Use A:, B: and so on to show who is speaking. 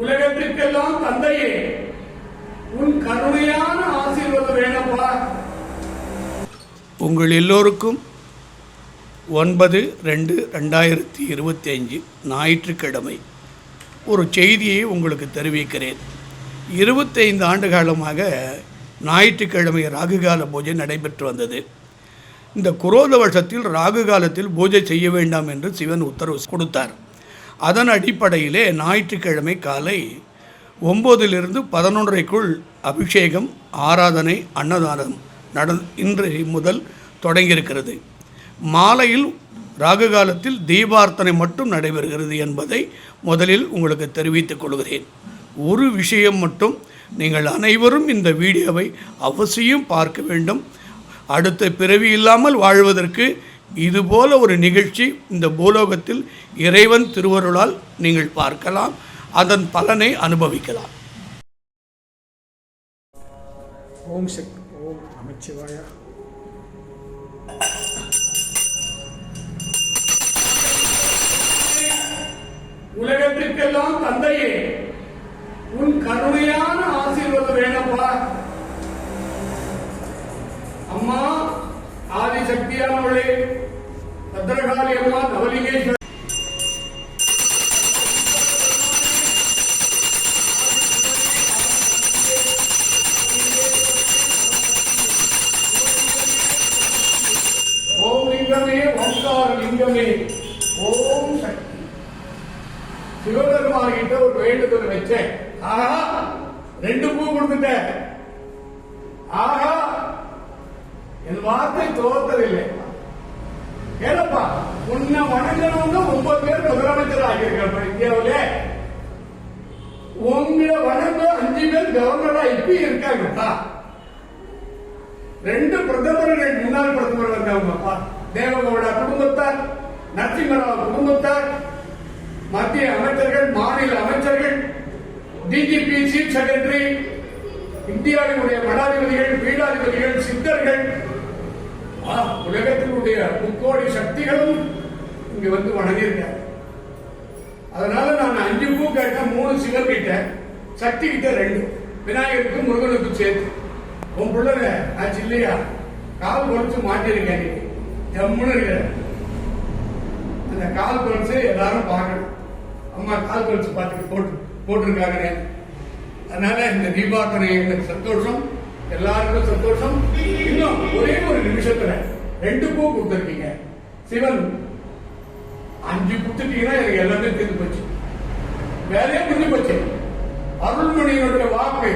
A: உலகத்திற்கெல்லாம் தந்தையே. உன் கருணையான ஆசீர்வாதம் வேணப்பா
B: உங்கள் எல்லோருக்கும் ஒன்பது ரெண்டு ரெண்டாயிரத்தி இருபத்தி அஞ்சு ஞாயிற்றுக்கிழமை ஒரு செய்தியை உங்களுக்கு தெரிவிக்கிறேன். இருபத்தைந்து ஆண்டு காலமாக ஞாயிற்றுக்கிழமை ராகுகால பூஜை நடைபெற்று வந்தது. இந்த குரோத வருஷத்தில் ராகு காலத்தில் பூஜை செய்ய வேண்டாம் என்று சிவன் உத்தரவு கொடுத்தார். அதன் அடிப்படையிலே ஞாயிற்றுக்கிழமை காலை ஒம்போதிலிருந்து பதினொன்றைக்குள் அபிஷேகம் ஆராதனை அன்னதானம் நட இன்று முதல் தொடங்கியிருக்கிறது. மாலையில் ராகு காலத்தில் தீபார்த்தனை மட்டும் நடைபெறுகிறது என்பதை முதலில் உங்களுக்கு தெரிவித்துக் கொள்கிறேன். ஒரு விஷயம் மட்டும் நீங்கள் அனைவரும் இந்த வீடியோவை அவசியம் பார்க்க வேண்டும். அடுத்த பிறவி இல்லாமல் வாழ்வதற்கு இதுபோல ஒரு நிகழ்ச்சி இந்த பூலோகத்தில் இறைவன் திருவருளால் நீங்கள் பார்க்கலாம். அதன் பலனை அனுபவிக்கலாம்.
A: ஓம் சக்தி ஓம் நமச்சிவாயா. உலகத்திற்கெல்லாம் தந்தையே உன் கருணையான ஆதிசக்தியானவளே பத்திரகாளி அம்மா நவலிங்கேஸ்வரி ஓம் லிங்கமே ஓம்கார லிங்கமே ஓம் சக்தி சிவபெருமான் கிட்ட ஒரு வேண்டுதல் வச்சேன் ஆஹா ரெண்டு பூ கொடுத்துட்டேன் ஆஹா என் வார்த்தை தோத்ததில்லை வணங்கணும்னு ஒன்பது பேர் முதலமைச்சர் ஆகியிருக்கிறப்ப இந்தியாவிலே. உங்களை வணங்க அஞ்சு பேர் கவர்னரா இப்ப இருக்காங்கப்பா ரெண்டு பிரதமர்கள் முன்னாள் பிரதமர் வந்தவங்கப்பா தேவகவுடா குடும்பத்தார் நரசிம்மராவ் குடும்பத்தார் மத்திய அமைச்சர்கள் மாநில அமைச்சர்கள் டிஜிபி சீஃப் செக்ரட்டரி இந்தியாவினுடைய மடாதிபதிகள் பீடாதிபதிகள் சித்தர்கள். உலகத்தினுடைய முக்கோடி சக்திகளும் இங்க வந்து வணங்கியிருக்காரு. அதனால நான் அஞ்சு பூ கேட்டேன் மூணு சிவன் கிட்ட சக்தி கிட்ட ரெண்டு விநாயகருக்கு முருகனுக்கு சேர்த்து. உன் பிள்ளைங்க ஆச்சு இல்லையா? கால் குறைச்சு மாட்டிருக்கேன் நீ. ஜம்முன்னு இருக்கிற. அந்த கால் குறைச்சு எல்லாரும் பார்க்கணும். அம்மா கால் குறைச்சு பார்த்துட்டு போட்டு போட்டிருக்காங்க அதனால இந்த தீபாவளி எங்களுக்கு சந்தோஷம். எல்லாருக்கும் சந்தோஷம். இன்னும் ஒரே ஒரு நிமிஷத்துல ரெண்டு பூ கொடுத்துருக்கீங்க. சிவன் அஞ்சு கொடுத்துட்டீங்கன்னா எனக்கு எல்லாமே தீர்ந்து போச்சு. வேலையே முடிஞ்சு போச்சு. அருள்மொழியினுடைய வாக்கு